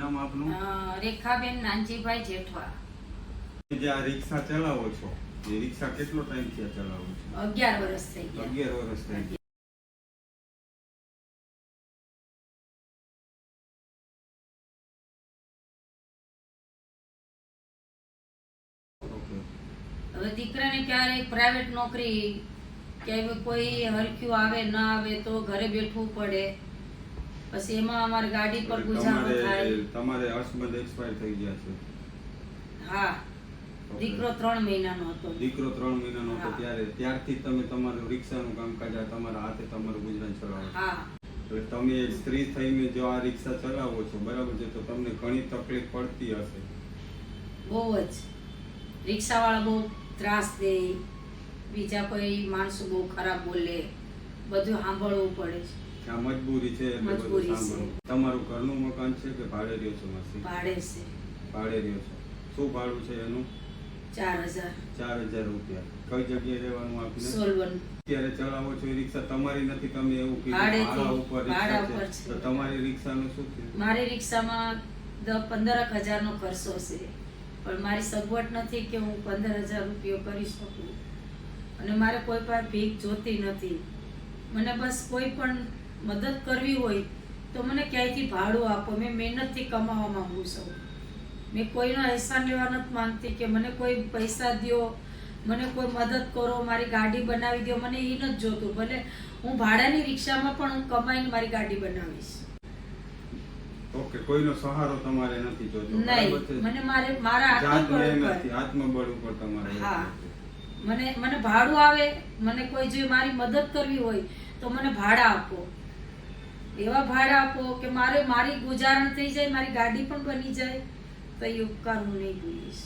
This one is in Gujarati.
નામ આપનું? રેખાબેન નાનજીભાઈ જેઠવા. જે આ રિક્ષા ચલાવો છો એ રિક્ષા કેટલો ટાઈમથી ચલાવો છો? અગિયાર વર્ષ થઈ ગયા. અગિયાર વર્ષ થઈ ગયા. હવે દીકરાને ક્યારેક પ્રાઇવેટ નોકરી કે કોઈ હરખ્યું આવે ના આવે તો ઘરે બેઠવું પડે. પછી એમાં અમારી ગાડી પર ગુજારો થાય. તમારે હસબન્ડ એક્સપાયર થઈ ગયા છે. હા. દીકરો ત્રણ મહિનાનો હતો. દીકરો ત્રણ મહિનાનો હતો ત્યારે ત્યારથી તમે તમારું રિક્ષાનું કામકાજ આ તમારા હાથે તમારું ગુજરાન ચલાવો હા. એટલે તમે સ્ત્રી થઈને જો આ રિક્ષા ચલાવો છો બરાબર છે તો તમને ઘણી તકલીફ પડતી હશે. બહુ જ. રિક્ષાવાળા બહુ ત્રાસ દે. બીજા કોઈ માણસો બહુ ખરાબ બોલે. બધું સાંભળવું પડે છે. આ મજબૂરી છે એટલે બધું મજબૂરી છે. સાંભળવું તમારું ઘરનું મકાન છે કે ભાડે રહ્યો છો માસી? ભાડે છે. ભાડે રહ્યો છો. શું ભાડું છે એનું? ચાર હજાર. ચાર હજાર રૂપિયા. કઈ જગ્યાએ રહેવાનું આપને? સોલવન. અત્યારે ચલાવો છો એ રિક્ષા? તમારી નથી તમે એવું કીધું. ભાડેથી. ભાડા ઉપર ભાડા રિક્ષા ઉપર છે. છે. તો તમારી રિક્ષાનું શું થયું મારી રિક્ષામાં દ પંદરક હજારનો ખર્ચો છે. પણ મારી સગવડ નથી કે હું પંદર હજાર રૂપિયો કરી શકું. અને મારે કોઈ પણ ભીખ જોતી નથી. મને બસ કોઈ પણ મદદ કરવી હોય તો મને ક્યાંયથી ભાડું આપો? મેં મહેનતથી કમાવા માંગુ છું. મેં કોઈનો અહેસાન લેવા નથી માંગતી કે મને કોઈ પૈસા દો મને કોઈ મદદ કરો મારી ગાડી બનાવી દો મને એ નથી જોતું. ભલે હું ભાડાની રિક્ષામાં પણ હું કમાઈને મારી ગાડી બનાવીશ. ઓકે કોઈનો સહારો તમારે નથી જોતો નહીં. મને મારે મારા આત્મબળ ઉપર. આત્મબળ ઉપર તમારે હા. મને મને ભાડું આવે મને કોઈ જો મારી મદદ કરવી હોય તો મને ભાડા આપો. એવા ભાડા આપો કે મારે મારી ગુજારણ થઈ જાય, મારી ગાડી પણ બની જાય, તો એ ઉપકાર હું નહીં ભૂલીશ.